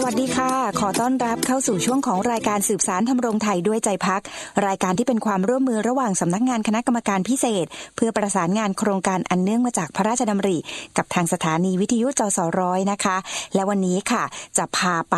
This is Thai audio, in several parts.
สวัสดีค่ะ ขอต้อนรับเข้าสู่ช่วงของรายการสืบสารทำรงไทยด้วยใจพัก รายการที่เป็นความร่วมมือระหว่างสำนักงานคณะกรรมการพิเศษ เพื่อประสานงานโครงการอันเนื่องมาจากพระราชดำริ กับทางสถานีวิทยุจสร้อยนะคะ และวันนี้ค่ะ จะพาไป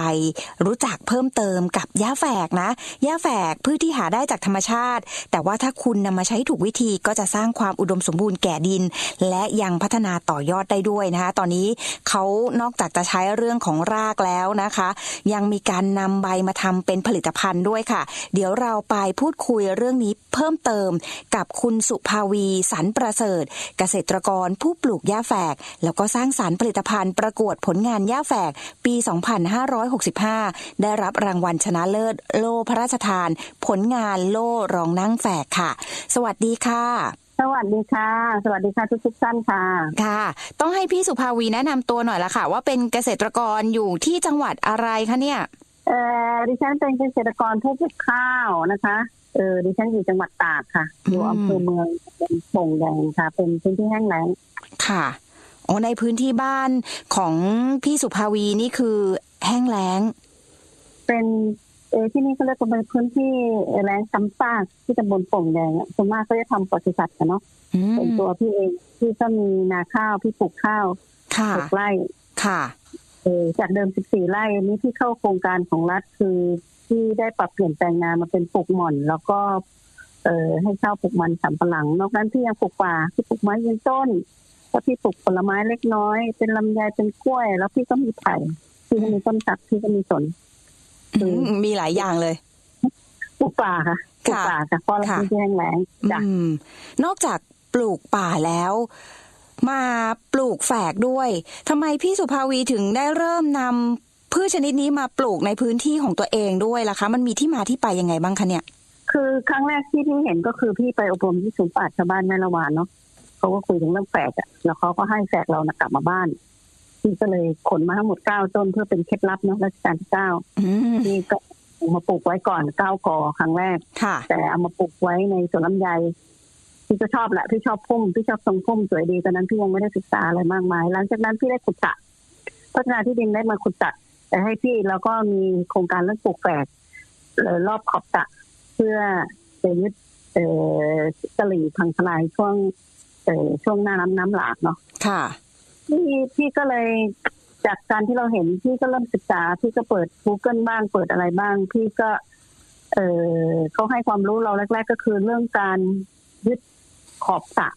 รู้จักเพิ่มเติมกับหญ้าแฝกนะหญ้าแฝกพืชที่หาได้จากธรรมชาติ แต่ว่าถ้าคุณนำมาใช้ถูกวิธีก็จะสร้างความอุดมสมบูรณ์แก่ดิน และยังพัฒนาต่อยอดได้ด้วยนะคะ ตอนนี้เขานอกจากจะใช้เรื่องของรากแล้วนะคะ ยังมีการนำใบมาทำเป็นผลิตภัณฑ์ด้วยค่ะ เดี๋ยวเราไปพูดคุยเรื่องนี้เพิ่มเติมกับคุณสุภาวีสันประเสริฐ เกษตรกรผู้ปลูกหญ้าแฝก แล้วก็สร้างสารรค์ผลิตภัณฑ์ประกวดผลงานหญ้าแฝก ปี 2565 ได้รับรางวัลชนะเลิศ โล่พระราชทาน ผลงานโล่รองนั่งแฝกค่ะ สวัสดีค่ะ สวัสดีค่ะ สวัสดีค่ะทุกทุกๆท่านค่ะ ค่ะ ต้องให้พี่สุภาวีแนะนำตัวหน่อยละค่ะ ว่าเป็นเกษตรกรอยู่ที่จังหวัดอะไรคะเนี่ยเอ่อดิฉันเป็นเกษตรกรผู้ปลูกข้าวนะคะเออดิฉันอยู่จังหวัดตากค่ะอยู่อืมอำเภอเมืองเป็นโป่งแดงค่ะ เป็นพื้นที่แห้งแล้งค่ะโอ้ในพื้นที่บ้านของพี่สุภาวีนี่คือแห้งแล้ง เป็น เออที่นี่เขาเรียกว่าเป็นพื้นที่แรงซ้ำซากที่ตำบลโป่งแดงอะส่วนมากก็จะทำปศุสัตว์กันเนาะอืมส่วนตัวพี่เองพี่ก็มีนาข้าวพี่ปลูกข้าวค่ะหกไร่ค่ะเออจากเดิม14ไร่นี้ที่เข้าโครงการของรัฐคือที่ได้ปรับเปลี่ยนแปลงนามาเป็นปลูกหม่อน แล้วก็ เออให้เช่าปลูกมันสำปะหลัง นอกนั้นที่ยังปลูกป่าที่ปลูกไม้ยืนต้นแล้วพี่ปลูกผลไม้เล็กน้อย เป็นลำไยเป็นกล้วย แล้วพี่ก็มีไผ่พี่ก็มีต้นสักพี่ก็มีสนอื มมีหลายอย่างเลยปลูกป่าค่ะปลูกป่าค่ะเพราะเราค่ะเป็นที่แห้งแล้งจ้ะอืมนอกจากปลูกป่าแล้ว มาปลูกแฝกด้วยทำไมพี่สุภาวีถึงได้เริ่มนำพืชชนิดนี้มาปลูกในพื้นที่ของตัวเองด้วยล่ะคะ มันมีที่มาที่ไปยังไงบ้างคะเนี่ย คือครั้งแรกที่พี่เห็นก็คือพี่ไปอบรมที่ศูนย์ป่าชาวบ้านแม่ละวานเนาะเขาก็คุยถึงเรื่องแฝกอะแล้วเขาก็ให้แฝกเรานะกลับมาบ้าน พี่ก็เลยขนมาทั้งหมดเก้าต้นเพื่อเป็นเคล็ดลับเนาะรัชกาลที่เก้าอืมพี่ก็เอามาปลูกไว้ก่อนเก้ากอครั้งแรกค่ะแต่เอามาปลูกไว้ในสวนลำไยพี่ก็ชอบแหละพี่ชอบพุ่มพี่ชอบทรงพุ่มสวยดีตอนนั้นพี่ยังไม่ได้ศึกษาอะไรมากมาย หลังจากนั้นพี่ได้ขุดสระพัฒนาที่ดินได้มาขุดสระแต่ให้พี่แล้วก็มีโครงการเรื่องปลูกแฝกเอ่อรอบขอบสระเพื่อจะยึดเอ่อกะหรี่พังทลายช่วงเอ่อช่วงหน้าน้ำน้ำหลากเนาะค่ะ พี่พี่ก็เลยจากการที่เราเห็นพี่ก็เริ่มศึกษา พี่ก็เปิด Google บ้างเปิดอะไรบ้าง พี่ก็ เออเขาให้ความรู้เราแรก ๆ ก็คือเรื่องการยึดขอบสระ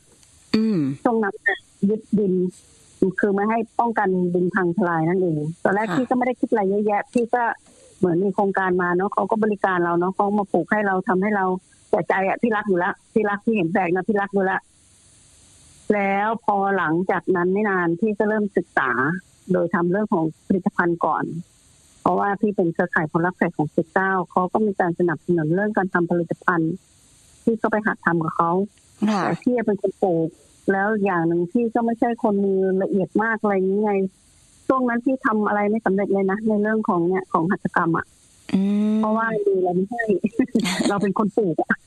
อืมช่วงนั้นน่ะยึดดิน คือไม่ให้ป้องกันดินพังทลายนั่นเองตอนแรกค่ะพี่ก็ไม่ได้คิดอะไรเยอะแยะ พี่ก็เหมือนมีโครงการมาเนาะเขาก็บริการเราเนาะเขามาปลูกให้เราทำให้เราแต่ใจอะพี่รักอยู่แล้วพี่รักพี่เห็นแปลกนะพี่รักอยู่แล้ว แล้วพอหลังจากนั้นไม่นานพี่ก็เริ่มศึกษา โดยทำเรื่องของผลิตภัณฑ์ก่อน เพราะว่าพี่เป็นเครือข่ายคนรักแฝกของสิบเก้าเขาก็มีการสนับสนุนเรื่องการทำผลิตภัณฑ์พี่ก็ไปหัดทำกับเขาค่ะแต่พี่เป็นคนปลูกแล้วอย่างหนึ่งพี่ก็ไม่ใช่คนมือละเอียดมากอะไรนี้ไงช่วงนั้นพี่ทำอะไรไม่สำเร็จเลยนะในเรื่องของเนี่ยของหัตถกรรมอะอืมเพราะว่าดูเราไม่ใช่เราเป็นคนปลูกอะ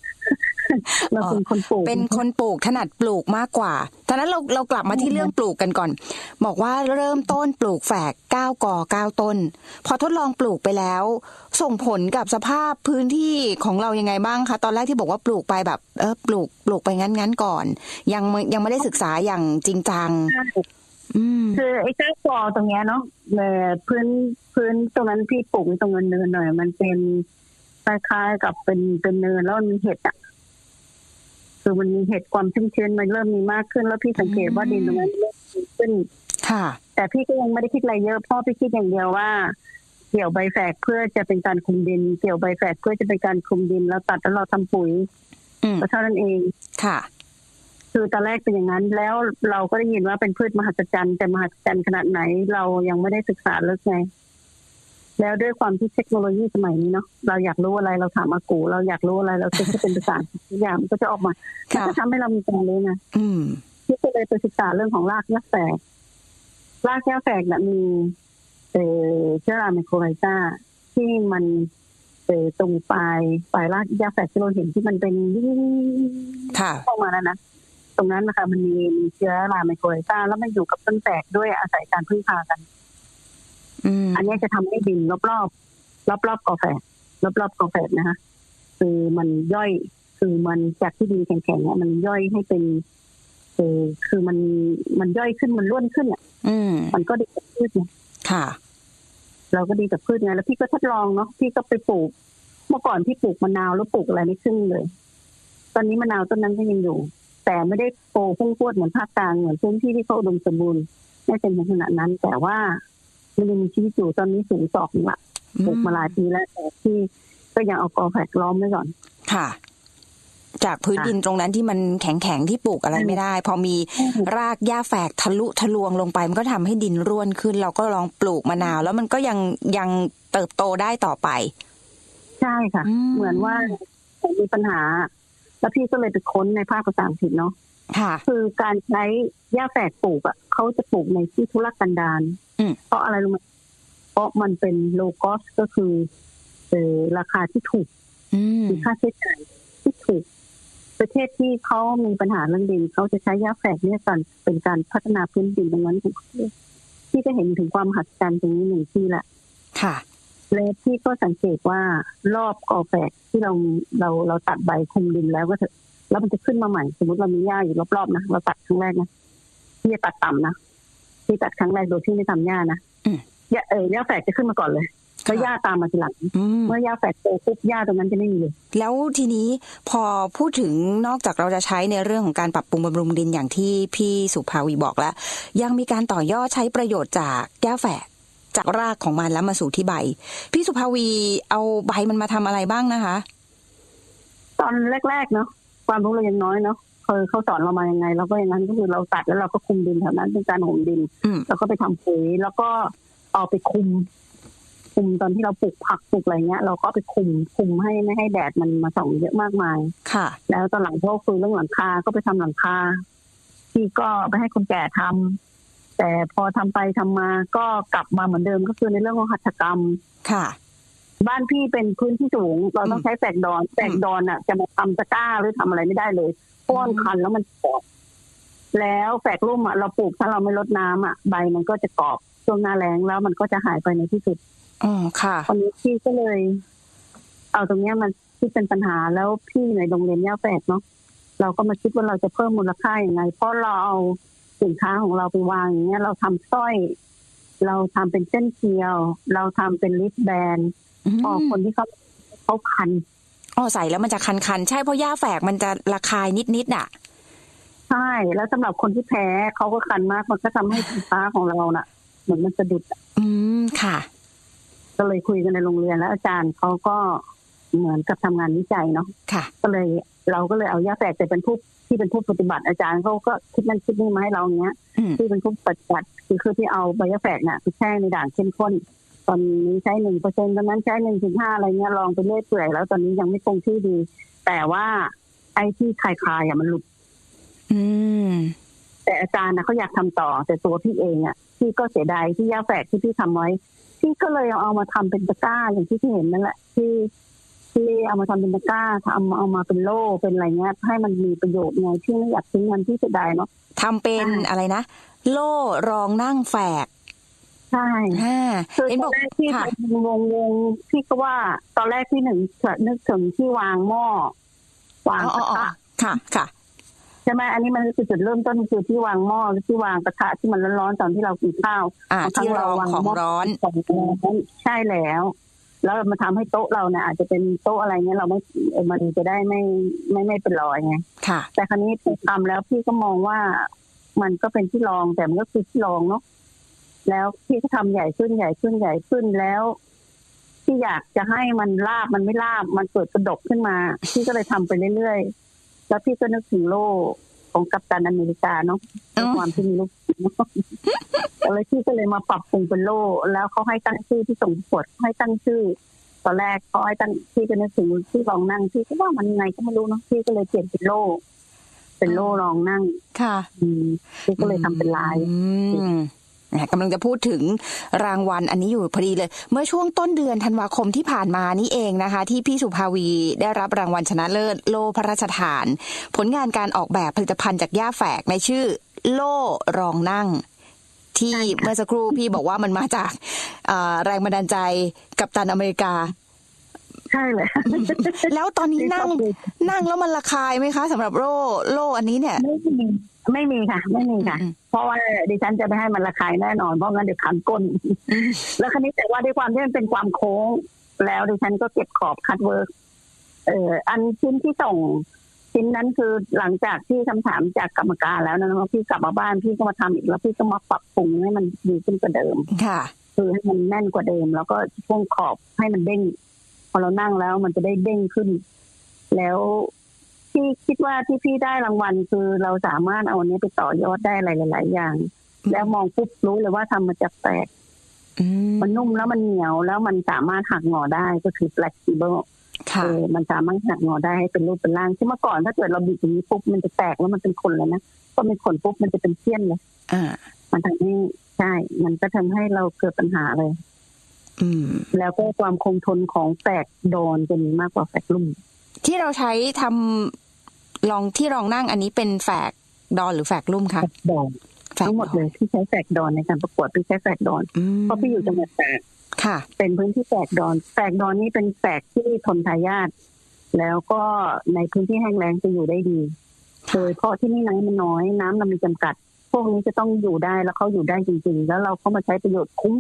เราเป็นคนปลูกเป็นคนปลูกถนัดปลูกมากกว่าตอนนั้นเราเรากลับมาที่เรื่องปลูกกันก่อน บอกว่าเริ่มต้นปลูกแฝกเก้ากอเก้าต้น พอทดลองปลูกไปแล้ว ส่งผลกับสภาพพื้นที่ของเรายังไงบ้างคะตอนแรกที่บอกว่าปลูกไปแบบ เออปลูกปลูกไปงั้นงั้นๆก่อน ยังไม่ยังไม่ได้ศึกษาอย่างจริงจังอืมคือไอ้เจ้ากอตรงเนี้ยเนาะเอ่อพื้นพื้นตรงนั้นพี่ปลูกไว้ตรงเนินเนินๆหน่อย มันเป็น คล้ายๆกับเป็นเป็นเนินแล้วมันมีเห็ดอะคือมันมีเห็ดความชุ่มชื้นมันเริ่มมีมากขึ้น แล้วพี่สังเกตว่าดินตรงนั้นเริ่มดีขึ้น ค่ะ แต่พี่ก็ยังไม่ได้คิดอะไรเยอะเพราะพี่คิดอย่างเดียวว่า เกี่ยวใบแฝกเพื่อจะเป็นการคุมดิน เกี่ยวใบแฝกเพื่อจะเป็นการคุมดินแล้วตัดแล้วเราทำปุ๋ยอืมก็เท่านั้นเอง ค่ะ คือตอนแรกเป็นอย่างนั้น แล้วเราก็ได้ยินว่าเป็นพืชมหัศจรรย์แต่มหัศจรรย์ขนาดไหน เรายังไม่ได้ศึกษาลึกไง แล้วด้วยความที่เทคโนโลยีสมัยนี้เนาะเราอยากรู้อะไรเราถามอากู เราอยากรู้อะไรเราเช็คให้เป็นภาษาทุกอย่างมันก็จะออกมามันค่ะก็ทำให้เรามีความรู้ไงอืมพี่ก็เลยไปศึกษาเรื่องของรากหญ้าแฝกรากหญ้าแฝกเนี่ยมีเอ่อเชื้อราไมโครไรซ่าที่มันเอ่อตรงปลายปลายรากหญ้าแฝกที่เราเห็นที่มันเป็นวิ่งค่ะเข้ามาแล้วนะตรงนั้นนะคะมันมีมีเชื้อราไมโครไลซ่าแล้วมันอยู่กับต้นแตกด้วยอาศัยการพึ่งพากัน อืมอันเนี้ยจะทำให้ดินรอบๆรอบๆกอแฝดรอบๆกอแฝดนะคะคือมันย่อยคือมันจากที่ดินแข็งๆเนี่ยมันย่อยให้เป็นคือคือมันมันย่อยขึ้นมันร่วนขึ้นอะอืมมันก็ดีกับพืชไงค่ะ เราก็ดีกับพืชไงแล้วพี่ก็ทดลองเนาะพี่ก็ไปปลูก เมื่อก่อนพี่ปลูกมะนาวแล้วปลูกอะไรไม่ขึ้นเลย ตอนนี้มะนาวต้นนั้นก็ยังอยู่ แต่ไม่ได้โตพุ่งพรวดเหมือนภาคกลางเหมือนพื้นที่ที่เขาอุดมสมบูรณ์ไม่เป็นขนาดนั้น แต่ว่า มันยังมีชีวิตอยู่ตอนนี้สูงศอกหนึ่งละปลูกมาหลายปีแล้วแต่ที่ก็ยังเอากอแฝกล้อมไว้ก่อน ค่ะ จากพื้นค่ะดินตรงนั้นที่มันแข็งๆที่ปลูกอะไรไม่ได้ พอมีรากหญ้าแฝกทะลุทะลวงลงไป มันก็ทำให้ดินร่วนขึ้น เราก็ลองปลูกมะนาว แล้วมันก็ยังยังเติบโตได้ต่อไป ใช่ค่ะ เหมือนว่าผมมีปัญหา แล้วพี่ก็เลยไปค้นในภาคภาษาอังกฤษเนาะ ค่ะคือการใช้หญ้าแฝกปลูกอะเขาจะปลูกในที่ทุรกันดารอืมเพราะอะไรรู้ไหมเพราะมันเป็นโลคอสก็คือเออราคาที่ถูกอืมมีค่าใช้จ่ายที่ถูก ประเทศที่เขามีปัญหาเรื่องดินเขาจะใช้หญ้าแฝกเนี่ยกันเป็นการพัฒนาพื้นดินตรงนั้นของเขาที่จะเห็นถึงความหัศจรรย์ตรงนี้หนึ่งที่ละค่ะแล้วพี่ก็สังเกตว่ารอบกอแฝกที่เราเราเราตัดใบคลุมดินแล้วก็เถอะ แล้วมันจะขึ้นมาใหม่ สมมติเรามีหญ้าอยู่รอบๆนะเราตัดครั้งแรกนะพี่จะตัดต่ำนะพี่ตัดครั้งแรกโดยที่ไม่ทำหญ้านะอืมหญ้าเออหญ้าแฝกจะขึ้นมาก่อนเลยแล้วหญ้าตามมาทีหลังอืมเมื่อหญ้าแฝกโตปุ๊บหญ้าตรงนั้นจะไม่มีเลยแล้วทีนี้พอพูดถึงนอกจากเราจะใช้ในเรื่องของการปรับปรุงบำรุงดินอย่างที่พี่สุภาวีบอกแล้ว ยังมีการต่อยอดใช้ประโยชน์จากแก้วแฝกจากรากของมันแล้วมาสู่ที่ใบ พี่สุภาวีเอาใบมันมาทำอะไรบ้างนะคะ ตอนแรกๆเนาะ ความรู้เรายังน้อยเนาะเคยเขาสอนเรามายังไงเราก็อย่างนั้นก็คือเราตัดแล้วเราก็คุมดินแถวนั้นเป็นการโหมดินอืมแล้วก็ไปทำปุ๋ยแล้วก็เอาไปคุม คุมตอนที่เราปลูกผักปลูกอะไรเงี้ย เราก็เอาไปคุมคุมให้ไม่ให้แดดมันมาส่องเยอะมากมาย ค่ะ แล้วตอนหลังพ่อคุยเรื่องหลังคาก็ไปทำหลังคาที่ก็ไปให้คนแก่ทำแต่พอทำไปทำมาก็กลับมาเหมือนเดิมก็คือในเรื่องของหัตถกรรมค่ะ บ้านพี่เป็นพื้นที่สูง เราต้องใช้แฝกดอนแฝกดอนอะ จะมาทำตะกร้าหรือทำอะไรไม่ได้เลยเพราะว่ามันคันแล้วมันกรอบแล้วแฝกร่มอะเราปลูกถ้าเราไม่ลดน้ำอะใบมันก็จะกรอบช่วงหน้าแล้งแล้วมันก็จะหายไปในที่สุดอ๋อค่ะตอนนี้พี่ก็เลย เอาตรงเนี้ยมันที่เป็นปัญหาแล้วพี่ในโรงเรียนย่าแฝกเนาะเราก็มาคิดว่าเราจะเพิ่มมูลค่าอย่างไง เพราะเราเอาสินค้าของเราไปวางอย่างเงี้ย เราทำสร้อย เราทำเป็นเส้นเทียว เราทำเป็นลิปแบนอืม พอคนที่เขาเขาคันอ๋อใส่แล้วมันจะคันๆ ใช่เพราะหญ้าแฝกมันจะระคายนิดๆอะ ใช่ แล้วสำหรับคนที่แพ้เขาก็คันมาก มันก็ทำให้สินค้าของเราน่ะ เหมือนมันสะดุดอะอืมค่ะ ก็เลยคุยกันในโรงเรียนแล้วอาจารย์เขาก็เหมือนกับทำงานวิจัยเนาะค่ะ ก็เลยเราก็เลยเอายาแฝกแต่เป็นผู้ที่เป็นผู้ปฏิบัติอาจารย์เขาก็คิดนั่นคิดนี่มาให้เราอย่างเงี้ยอืมที่เป็นผู้ปฏิบัติคือคือที่เอาใบยาแฝกน่ะไปแช่ในด่านเข้มข้น ตอนนี้ใช้หนึ่งเปอร์เซ็นตอนนั้นใช้หนึ่งถึงห้าอะไรเงี้ยลองไปเรื่อยเปื่อยแล้วตอนนี้ยังไม่คงที่ดี แต่ว่าไอ้ที่คลายๆอะมันหลุด อืม แต่อาจารย์นะเขาอยากทำต่อ แต่ตัวพี่เองอะพี่ก็เสียดายที่ยาแฝกที่พี่ทำไว้พี่ก็เลยเอามาทำเป็นตะกร้าอย่างที่พี่เห็นนั่นแหละที่ที่เอามาทำเป็นตะกร้าทำเอามาเป็นโล่เป็นอะไรเงี้ยให้มันมีประโยชน์ไงที่ไม่อยากทิ้งมันที่เสียดายเนาะทำเป็นอ่าอะไรนะ โล่รองนั่งแฝก ใช่อ่าคือเห็นตบออกนแรกที่ค่ะเป็นวงวงพี่ก็ว่า ตอนแรกที่หนึ่งนึกถึงที่วางหม้อวางอ๋อกอ๋ระออ๋อทะค่ะค่ะใช่ไหมอันนี้มันคือจุดเริ่มต้นคือที่วางหม้อหรือที่วางกระทะที่มันร้อนๆตอนที่เรากินข้าวอ่าบางครั้ที่งรองเราวางของหม้อร้อนของร้อนใช่แล้ว แล้วมาทำให้โต๊ะเราเนี่ยอาจจะเป็นโต๊ะอะไรเงี้ยเราไม่เออมันจะได้ไม่ไม่ไม่เป็นรอยไงค่ะแต่ครั้นี้ผมทำแล้วพี่ก็มองว่ามันก็เป็นที่รองแต่มันก็คือที่รองเนาะ แล้วพี่ก็ทำใหญ่ขึ้นใหญ่ขึ้นใหญ่ขึ้นแล้วพี่อยากจะให้มันลาบมันไม่ลาบมันเกิดกระดกขึ้นมาพี่ก็เลยทำไปเรื่อยๆแล้วพี่ก็นึกถึงโล่ของกัปตันอเมริกาเนาะอ๋อความที่มีลูกแล้วพี่ก็เลยมาปรับปรุงเป็นโล่แล้วเขาให้ตั้งชื่อที่ส่งประกวดให้ตั้งชื่อตอนแรกเขาให้ตั้งพี่ก็นึกถึงที่รองนั่งพี่ก็ว่ามันยังไงก็ไม่รู้เนาะพี่ก็เลยเปลี่ยนเป็นโล่เป็นโล่รองนั่ง ค่ะ อืมพี่ก็เลยทำเป็นลายอืม กำลังจะพูดถึงรางวัลอันนี้อยู่พอดีเลย เมื่อช่วงต้นเดือนธันวาคมที่ผ่านมานี่เองนะคะ ที่พี่สุภาวีได้รับรางวัลชนะเลิศโล่พระราชทาน ผลงานการออกแบบผลิตภัณฑ์จากหญ้าแฝกในชื่อ โล่รองนั่ง ที่ใช่ค่ะเมื่อสักครู่พี่บอกว่ามันมาจากเอ่อแรงบันดาลใจกับตันอเมริกา ใช่เลยแล้วตอนนี้นั่งนั่งแล้วมันระคายไหมคะสำหรับโล่โล่อันนี้เนี่ยไม่มี ไม่มีค่ะ ไม่มีค่ะอืมเพราะว่าดิฉันจะไม่ให้มันระคายแน่นอนเพราะงั้นเดี๋ยวขันก้นอืมแล้วคันนี้แต่ว่าด้วยความที่มันเป็นความโค้ง แล้วดิฉันก็เก็บขอบคัดเวิร์กเอ่ออันชิ้นที่ส่งชิ้นนั้นคือหลังจากที่คำถามจากกรรมการแล้วนะพี่กลับมาบ้านพี่ก็มาทำอีกแล้วพี่ก็มาปรับปรุงให้มันดีขึ้นกว่าเดิมค่ะ คือให้มันแน่นกว่าเดิม แล้วก็ช่วงขอบให้มันเด้งพอเรานั่งแล้วมันจะได้เด้งขึ้น แล้ว พี่คิดว่าที่พี่ได้รางวัลคือเราสามารถเอาอันนี้ไปต่อยอดได้หลาย ๆ อย่าง แล้วมองปุ๊บรู้เลยว่าทำมาจากแฝกอืมมันนุ่มแล้วมันเหนียวแล้วมันสามารถหักงอได้ก็คือ flexible ค่ะเออมันสามารถหักงอได้ให้เป็นรูปเป็นร่างที่เมื่อก่อนถ้าเกิดเราบิดอย่างนี้ปุ๊บมันจะแตกแล้วมันเป็นขนเลยนะก็เป็นขนปุ๊บมันจะเป็นเสี้ยนเลยอ่ามันทำให้ใช่ มันก็ทำให้เราเกิดปัญหาเลย อืม แล้วก็ความคงทนของแฝกโดนจะมีมากกว่าแฝกลุ่มที่เราใช้ทำ ลองที่รองนั่งอันนี้เป็นแฝกดอนหรือแฝกลุ่มคะแฝกดอนแฝกทั้งหมดเลยที่ใช้แฝกดอนในการประกวดพี่ใช้แฝกดอนอืมเพราะพี่อยู่จังหวัดตากค่ะ เป็นพื้นที่แฝกดอนแฝกดอนนี่เป็นแฝกที่ทนทายาทแล้วก็ในพื้นที่แห้งแล้งจะอยู่ได้ดีโดยเพราะที่นี่น้ำมันน้อย น้ำเรามีจำกัด พวกนี้จะต้องอยู่ได้แล้วเขาอยู่ได้จริงๆ แล้วเราเข้ามาใช้ประโยชน์คุ้ม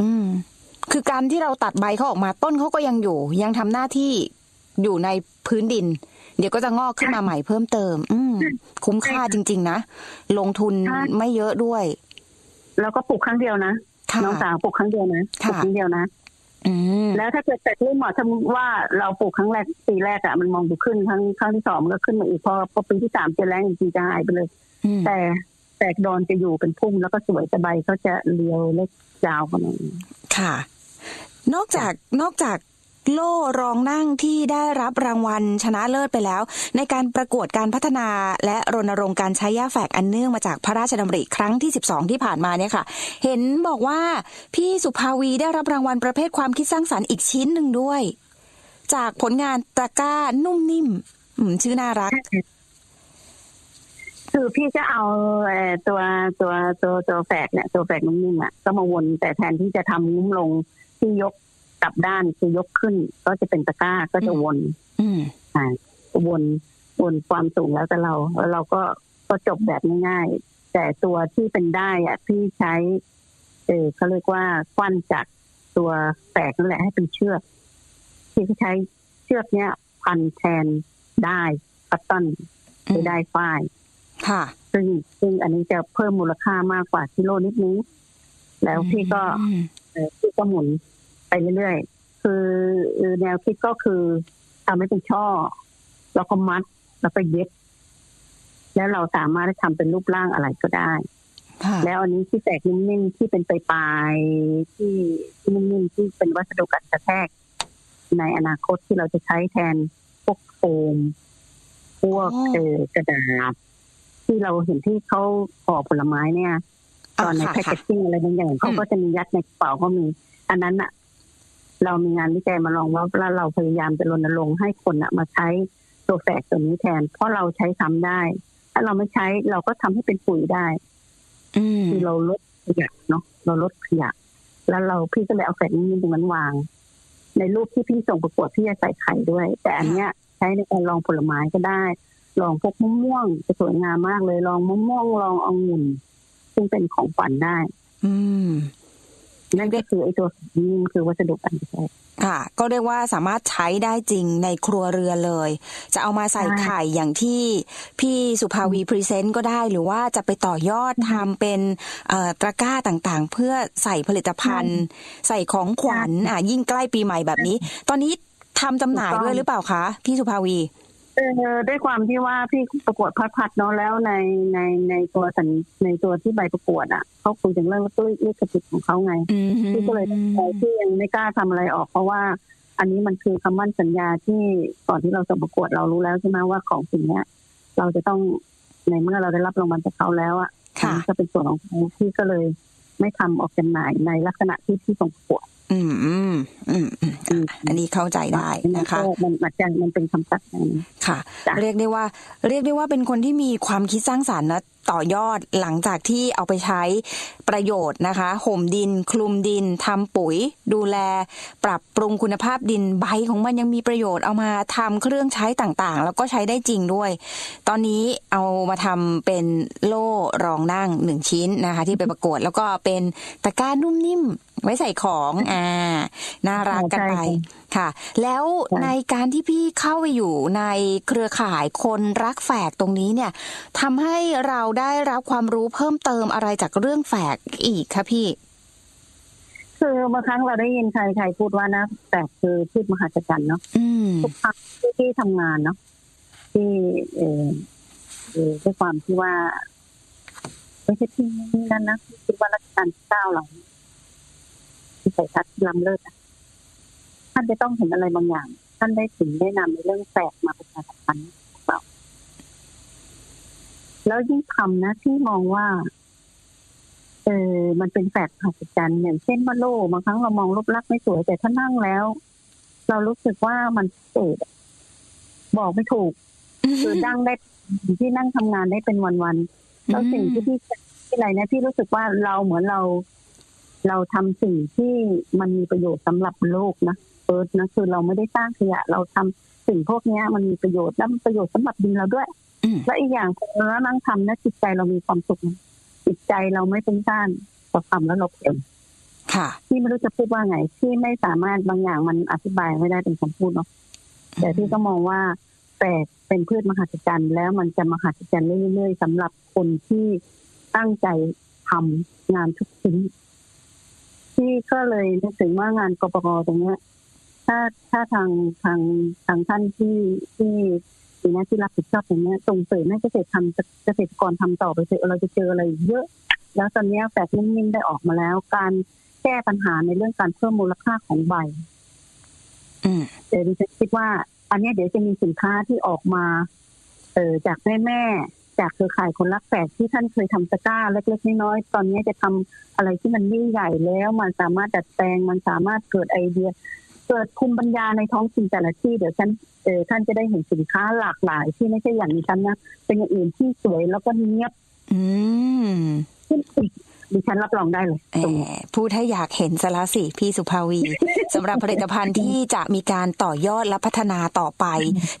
อืม คือการที่เราตัดใบเขาออกมาต้นเขาก็ยังอยู่ ยังทำหน้าที่อยู่ในพื้นดิน เดี๋ยวก็จะงอกขึ้นมาใหม่เพิ่มเติม อืมคุ้มค่าจริง ๆ นะ ลงทุนใช่ไม่เยอะด้วย แล้วก็ปลูกครั้งเดียวนะค่ะน้องสาวปลูกครั้งเดียวนะปค่ะลูกครั้งเดียวนะอืมแล้วถ้าเกิดแตกรุ่นเหมาะสมมติว่าเราปลูกครั้งแรกปีแรกอะมันมองดูขึ้นครั้งครั้งที่สองมันก็ขึ้นมาอีกพอพอปีที่สามจะแรงจริงๆจะหายไปเลยอืมแต่แตกดอนจะอยู่เป็นพุ่มแล้วก็สวยแต่ใบเขาจะเรียวเล็กยาวกว่านั้นค่ะ นอกจากนอกจาก โล่รองนั่งที่ได้รับรางวัลชนะเลิศไปแล้ว ในการประกวดการพัฒนาและรณรงค์การใช้ย่าแฝกอันเนื่องมาจากพระราชดำริครั้งที่ 12 ที่ผ่านมาเนี่ยค่ะ เห็นบอกว่าพี่สุภาวีได้รับรางวัลประเภทความคิดสร้างสรรค์อีกชิ้นหนึ่งด้วย จากผลงานตะกร้านุ่มนิ่มชื่อน่ารักคือพี่จะเอาตัวตัวตัวตัวแฝกเนี่ยตัวแฝกนุ่มๆอะก็มาวนแต่แทนที่จะทำงุ้มลงที่ยก กลับด้านคือยกขึ้น ก็จะเป็นตะกร้าก็จะวนอืมวนวนความสูงแล้วแต่เราแล้วเราก็ก็จบแบบง่ายๆแต่ตัวที่เป็นได้อะพี่ใช้ เออเขาเรียกว่าควันจากตัวแฝกนั่นแหละให้เป็นเชือกพี่ก็ใช้เชือกเนี้ยพันแทนได้คัตตอนหรือได้ฝ้ายค่ะ ซึ่งซึ่งอันนี้จะเพิ่มมูลค่ามากกว่ากิโลนิดนึงแล้วพี่ก็อืมเอ่อพี่ก็หมุนไป เรื่อยๆ คือแนวคิดก็คือทำให้เป็นช่อ แล้วก็มัดแล้วก็เย็บ แล้วเราสามารถทำเป็นรูปร่างอะไรก็ได้ค่ะแล้วอันนี้ที่แตกนิ่มๆที่เป็นปลายๆที่ที่นิ่มๆที่เป็นวัสดุกัดกระแทก ในอนาคตที่เราจะใช้แทนพวกโฟมพวกอ๋อเออกระดาษที่เราเห็นที่เขาห่อผลไม้เนี่ย ตอนในอะแพคเกค่ะจจิ้งอะไรบางอย่างเขาอืมก็จะมียัดในกระเป๋าก็มี อันนั้นอะ เรามีงานวิจัยมาลองว่าแล้วเราพยายามจะรณรงค์ให้คนอะมาใช้ตัวแฝกตัวนี้แทน เพราะเราใช้ซ้ำได้ ถ้าเราไม่ใช้เราก็ทำให้เป็นปุ๋ยได้อืมคือเราลดขยะเนาะเราลดขยะ แล้วเราพี่ก็เลยเอาแฝกนี้ตรงนั้นวาง ในรูปที่พี่ส่งประกวดพี่จะใส่ไข่ด้วย แต่อันเนี้ยใช้ในการลองผลไม้ก็ได้ ลองพวกมะม่วงจะสวยงามมากเลยลองมะม่วงลององุ่นซึ่งเป็นของฝันได้ อืม นั่นก็คือไอ้ตัวนี้คือวัสดุการเกษตรค่ะ ก็เรียกว่าสามารถใช้ได้จริงในครัวเรือนเลย จะเอามาใส่ใช่ไข่อย่างที่พี่สุภาวีพรีเซนต์ก็ได้ หรือว่าจะไปต่อยอดทำเป็นเอ่อตะกร้าต่างๆ เพื่อใส่ผลิตภัณฑ์ ใส่ของขวัญอะยิ่งใกล้ปีใหม่แบบนี้ ตอนนี้ทำจำหน่ายด้วยหรือเปล่าคะ พี่สุภาวี เออด้วยความที่ว่าพี่ประกวดพัดพัดๆเนาะแล้วในในในตัวสัญในตัวที่ใบประกวดอะเขาคุยถึงเรื่องตู้ลิขสิทธิ์ของเขาไงอืมพี่ก็เลยตัดสินใจที่ยังไม่กล้าทำอะไรออก เพราะว่า อันนี้มันคือคำมั่นสัญญาที่ก่อนที่เราจะประกวดเรารู้แล้วใช่ไหมว่าของสิ่งเนี้ย เราจะต้องในเมื่อเราได้รับรางวัลจากเขาแล้วอะค่ะมันก็เป็นส่วนของเขาพี่ก็เลยไม่ทำออกจำหน่ายในลักษณะที่ที่ส่งประกวดอืมอืมอืมอืมอันนี้เข้าใจได้นะคะมันมันจะมันเป็นคำตัดอย่างนั้นค่ะ เรียกได้ว่า เรียกได้ว่าเป็นคนที่มีความคิดสร้างสารรค์นะต่อยอดหลังจากที่เอาไปใช้ประโยชน์นะคะห่มดิน คลุมดินทำปุ๋ย ดูแล ปรับปรุงคุณภาพดินใบของมันยังมีประโยชน์เอามาทำเครื่องใช้ต่างๆ แล้วก็ใช้ได้จริงด้วย ตอนนี้เอามาทำเป็นโล่รองนั่งหนึ่งชิ้นนะคะ ที่ไปประกวดแล้วก็เป็นตะกร้านุ่มนิ่ม ไว้ใส่ของอ่าน่ารักกันไปใช่ค่ะ แล้วใช่ในการที่พี่เข้าไปอยู่ในเครือข่ายคนรักแฝกตรงนี้เนี่ยทำให้เราได้รับความรู้เพิ่มเติมอะไรจากเรื่องแฝกอีกคะพี่คือบางครั้งเราได้ยินใครใครพูดว่านะแต่คือพืชมหัศจรรย์เนาะอืมทุกครั้งที่ที่ทำงานเนาะที่เออเออด้วยความที่ว่าไม่ใช่ที่นี่นั่นนะคิดว่ารัชกาลที่เก้าเรา ที่ใส่ทัดล้ำเลิศอะท่านจะต้องเห็นอะไรบางอย่าง ท่านได้ถึงได้นำในเรื่องแฝกมาประชาสัมพันธ์เราแล้วยิ่งทำนะที่มองว่าเออมันเป็นแฝกมหัศจรรย์อย่างเช่นมะโลบางครั้งเรามองรูปลักษณ์ไม่สวยแต่ถ้านั่งแล้ว เรารู้สึกว่ามันเศษอะบอกไม่ถูก คือนั่งได้ที่นั่งทำงานได้เป็นวันๆแล้วสิ่งที่พี่ที่อะไรนี่ยพี่รู้สึกว่าเราเหมือนเรา เราทำสิ่งที่มันมีประโยชน์สำหรับโลกนะเอิร์ธนะคือเราไม่ได้สร้างขยะ เราทำสิ่งพวกเนี้ยมันมีประโยชน์และมันประโยชน์สำหรับดินเราด้วยอืมและอีกอย่างพอเรานั่งทำนะจิตใจเรามีความสุขนะจิตใจเราไม่เป็นด้านพอทำแล้วเราเองค่ะพี่ไม่รู้จะพูดว่าไงพี่ไม่สามารถบางอย่างมันอธิบายไม่ได้เป็นคำพูดเนาะแต่พี่ก็มองว่าแฝกเป็นพืชมหัศจรรย์แล้วมันจะมหัศจรรย์เรื่อยๆสำหรับคนที่ตั้งใจทำงานทุกชิ้น ที่ก็เลยนึกถึงว่างานกปกตรงเนี้ย ถ้าถ้าทางทางทางท่านที่ที่มีหน้าที่รับผิดชอบตรงเนี้ยส่งเสริมให้เกษตรทำเกษตรกรทำต่อไปเถอะเราจะเจออะไรเยอะ แล้วตอนเนี้ยแฝกนิ่มๆได้ออกมาแล้ว การแก้ปัญหาในเรื่องการเพิ่มมูลค่าของใบอืมเดี๋ยวดิฉันคิดว่า อันเนี้ยเดี๋ยวจะมีสินค้าที่ออกมา เออจากแม่แม่ๆ จากเครือข่ายคนรักแฝดที่ท่านเคยทำตะกร้าเล็กๆน้อยๆตอนเนี้ยจะทำอะไรที่มันยิ่งใหญ่แล้วมันสามารถดัดแปลงมันสามารถเกิดไอเดีย เกิดภูมิปัญญาในท้องถิ่นแต่ละที่เดี๋ยวฉันเออท่านจะได้เห็นสินค้าหลากหลาย ที่ไม่ใช่อย่างนี้ฉันนะเป็นอย่างอื่นที่สวยแล้วก็เนียบอืมขึ้นอีก ดิฉันรับรองได้เลยแหตรงมนี้พูดให้อยากเห็นสละสิพี่สุภาวีสำหรับผลิตภัณฑ์ที่จะมีการต่อยอดและพัฒนาต่อไป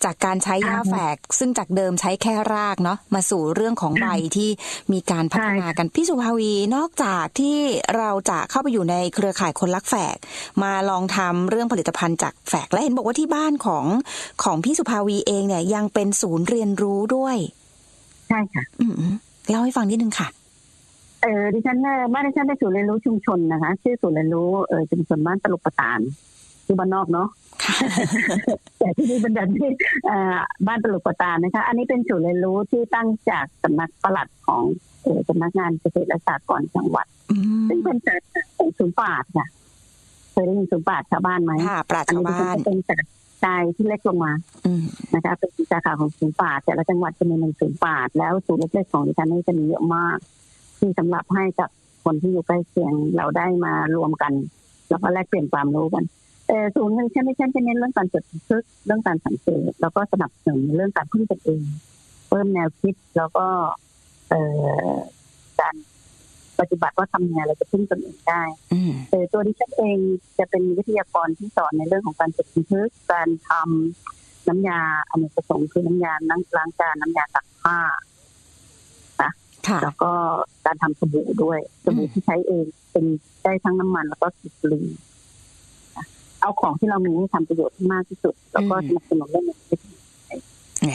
จากการใช้หญ้าแฝก ซึ่งจากเดิมใช้แค่รากเนาะมาสู่เรื่องของใบที่มีการพัฒนากันพี่สุภาวีนอกจากที่เราจะเข้าไปอยู่ในเครือข่ายคนรักแฝก มาลองทำเรื่องผลิตภัณฑ์จากแฝกและเห็นบอกว่าที่บ้านของของพี่สุภาวีเองเนี่ยยังเป็นศูนย์เรียนรู้ด้วย ใช่ค่ะอืมเล่าให้ฟังนิดนึงค่ะ เออดิฉันเนี่ยบ้านดิฉันเป็นศูนย์เรียนรู้ชุมชนนะคะ ชื่อศูนย์เรียนรู้เออชุมชนบ้านตลกประตานคือบ้านนอกเนาะแต่ที่นี่เป็นแบบที่เอ่อบ้านตลกประตานนะคะ อันนี้เป็นศูนย์เรียนรู้ที่ตั้งจากสำนักปลัดของเออสำนักงานเกษตรและสหกรณ์จังหวัดอืมซึ่งเป็นจากของศูนย์ป่าดค่ะเคยได้ยินศูนย์ป่าดชาวบ้านไหมค่ะปราชอันชาวนี้ดิฉันบ้านก็เป็นจากชายที่เล็กลงมาอืมนะคะเป็นสาขาของศูนย์ป่าดแต่ละจังหวัดจะมีหนึ่งศูนย์ป่าดแล้วศูนย์เล็กๆของดิฉันนี่จะมีเยอะมาก ที่สำหรับให้กับคนที่อยู่ใกล้เคียงเราได้มารวมกัน แล้วก็แลกเปลี่ยนความรู้กันเออศูนย์หนึ่งฉันไม่ใช่จะเน้นเรื่องการจดบันทึกเรื่องการสังเกตแล้วก็สนับสนุนเรื่องการพึ่งตนเองเพิ่มแนวคิดแล้วก็เออการปฏิบัติว่าทำยังไงเราจะพึ่งตนเองได้อืมเออตัวดิฉันเองจะเป็นวิทยากรที่สอนในเรื่องของการจดบันทึกการทำน้ำยาอเนกประสงค์คือน้ำยาล้างล้างจานน้ำยาซักผ้าค่ะ แล้วก็การทำสบู่ด้วยสบู่อืมที่ใช้เองเป็นได้ทั้งน้ำมันแล้วก็สิบลิงนะเอาของที่เรามีให้ทำประโยชน์ให้มากที่สุด แล้วก็สนับสนุนเรื่องนี้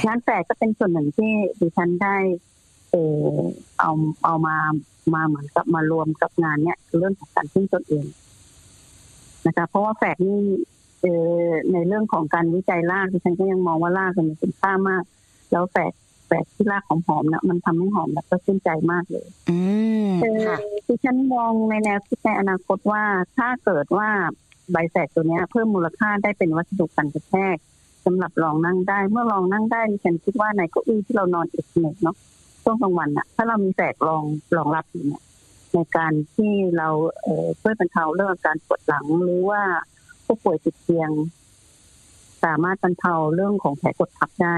งานแฝกก็เป็นส่วนหนึ่งที่ดิฉันได้ เออเอาเอามามาเหมือนกับมารวมกับงานเนี้ยคือเรื่องของการพึ่งตนเองนะคะ เพราะว่าแฝกนี่เออในเรื่องของการวิจัยรากดิฉันก็ยังมองว่ารากมันมีคุณค่ามาก แล้วแฝก แฝกที่รากหอมๆนะมันทำให้หอมแล้วก็ชื่นใจมากเลยอืมเออค่ะดิฉันมองในแนวคิดในอนาคตว่าถ้าเกิดว่าใบแฝกตัวเนี้ยเพิ่มมูลค่าได้เป็นวัสดุกันกระแทกสำหรับรองนั่งได้ เมื่อรองนั่งได้ดิฉันคิดว่าในเก้าอี้ที่เรานอนเอกเนกเนาะช่วงกลางวันอะถ้าเรามีแฝกรองรองรับอยู่เนี่ยในการที่เราเอ่อช่วยบรรเทาเรื่องอาการปวดหลังหรือว่าผู้ป่วยติดเตียง สามารถบรรเทาเรื่องของแผลกดทับได้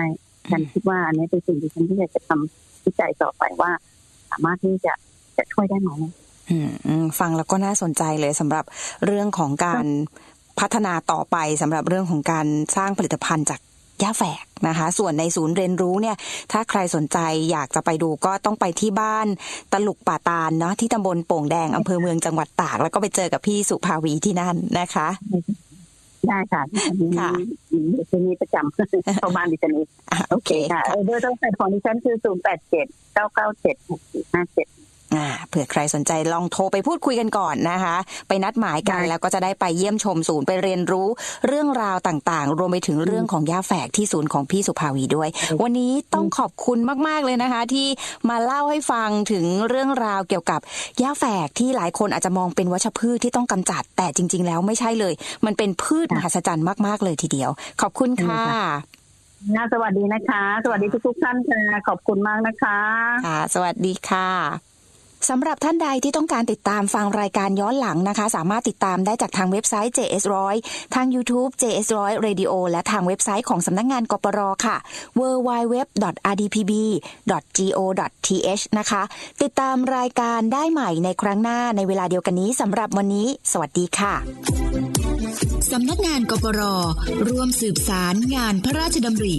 ฉันคิดว่าอันนี้เป็นสิ่งที่ฉันที่อยากจะทำวิจัยต่อไปว่า สามารถที่จะจะช่วยได้ไหมฟังแล้วก็น่าสนใจเลยสำหรับเรื่องของการพัฒนาต่อไปสำหรับเรื่องของการสร้างผลิตภัณฑ์จากหญ้าแฝกนะคะ ส่วนในศูนย์เรียนรู้เนี่ย ถ้าใครสนใจอยากจะไปดูก็ต้องไปที่บ้านตลุกป่าตาลเนาะที่ตำบลโป่งแดงอำเภอเมืองจังหวัดตาก แล้วก็ไปเจอกับพี่สุภาวีที่นั่นนะคะ ได้ค่ะมีค่ะมีที่นี่ประจำเข้าบ้านดิฉันเองอะโอโอเคเคค่ะค่ะเออเบอร์โทรศัพท์ของดิฉันคือศูนย์แปดเจ็ดเก้าเก้าเจ็ดหกสี่ห้าเจ็ดอ่า เผื่อใครสนใจลองโทรไปพูดคุยกันก่อนนะคะ ไปนัดหมายกันได้แล้วก็จะได้ไปเยี่ยมชมศูนย์ไปเรียนรู้เรื่องราวต่างๆ รวมไปถึงเรื่องของย่าแฝกที่ศูนย์ของพี่สุภาวีด้วย วันนี้ต้องขอบคุณมากๆเลยนะคะ ที่มาเล่าให้ฟังถึงเรื่องราวเกี่ยวกับย่าแฝกที่หลายคนอาจจะมองเป็นวัชพืชที่ต้องกำจัดแต่จริง ๆ แล้วไม่ใช่เลย มันเป็นพืชมหัศจรรย์มากๆเลยทีเดียว ขอบคุณค่ะน่าสวัสดีนะคะ สวัสดีทุกๆท่านค่ะขอบคุณมากนะคะ ค่ะ สวัสดีค่ะ สำหรับท่านใดที่ต้องการติดตามฟังรายการย้อนหลังนะคะ สามารถติดตามได้จากทางเว็บไซต์ JS100 ทาง YouTube JS100 Radio และทางเว็บไซต์ของสำนักงงานกปรค่ะ www.rdpb.go.th นะคะ ติดตามรายการได้ใหม่ในครั้งหน้าในเวลาเดียวกันนี้สำหรับวันนี้ สวัสดีค่ะสำนักงานกปรร่วมสืบสารงานพระราชดำริ